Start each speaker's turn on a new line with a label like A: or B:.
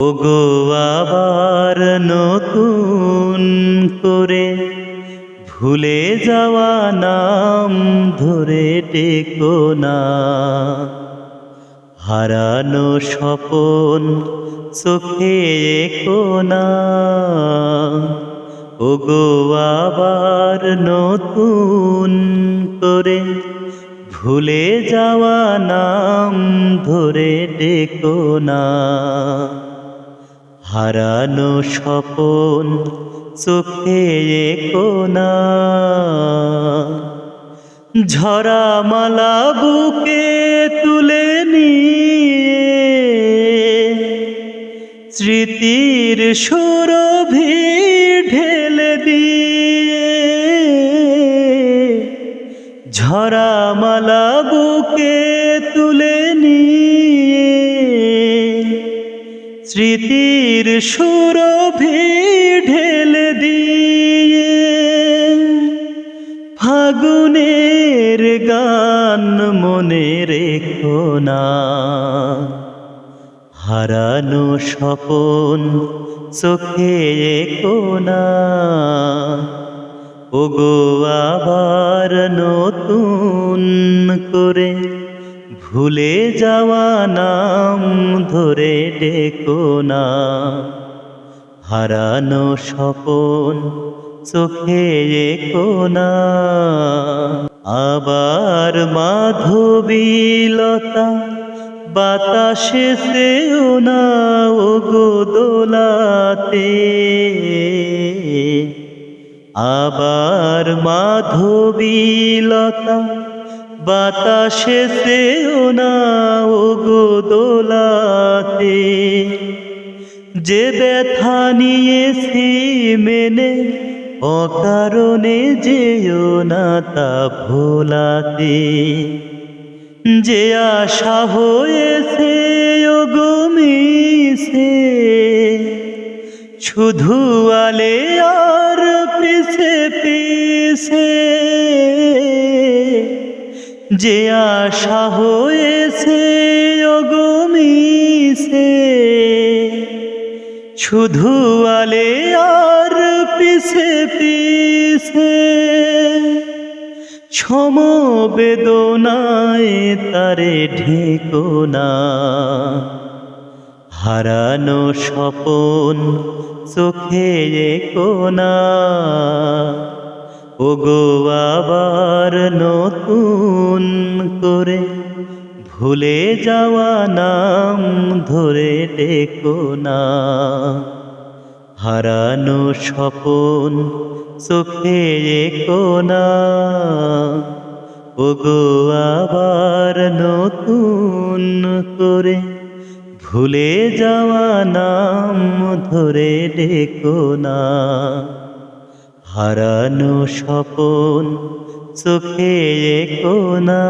A: ওগো আবার নতুন করে ভুলে যাওয়া নাম ধরে টেকো না। হারানো স্বপন চোখে একো না। ওগো আবার নতুন করে ভুলে যাওয়া নাম ধরে ডেকো না। হারানো স্বপন চোখে একো না। ঝরা মালা বুকে তুলে নিয়ে স্মৃতির সুরভি ঢেলে দিয়ে ঝরা মালা বুকে স্মৃতির সুরভি ঢেলে দিয়ে ফাগুনের গান মনে রেখো না। হারানো স্বপন চোখে একো না। ওগো আবার নতুন করে ভুলে যাওয়া নাম ধরে ডেকো না। হারানো স্বপন চোখে একো না। আবার মাধবীলতা বাতাসে সেও না ও দোলাতে। আবার মাধবীলতা বাতাসে সেও না ও গো দোলাতে। যে ব্যথা নিয়েছি মেনে, অকারণে যেও না তা ভোলাতে। যে আশা হয়েছে গমিছে শুধু আলে আর পিছে পিছে। যে আশা হয়েছে গমিছে শুধু আলে আর পিছে পিছে। সমবেদনায় তারে ঢেকো না। হারানো স্বপন চোখে একো না। ওগো আবার নতুন করে ভুলে যাওয়া নাম ধরে ডেকো না। হারানো স্বপন চোখে একো না। ওগো আবার নতুন করে ভুলে যাওয়া নাম ধরে ডেকো না। হারানো স্বপন চোখে একো না।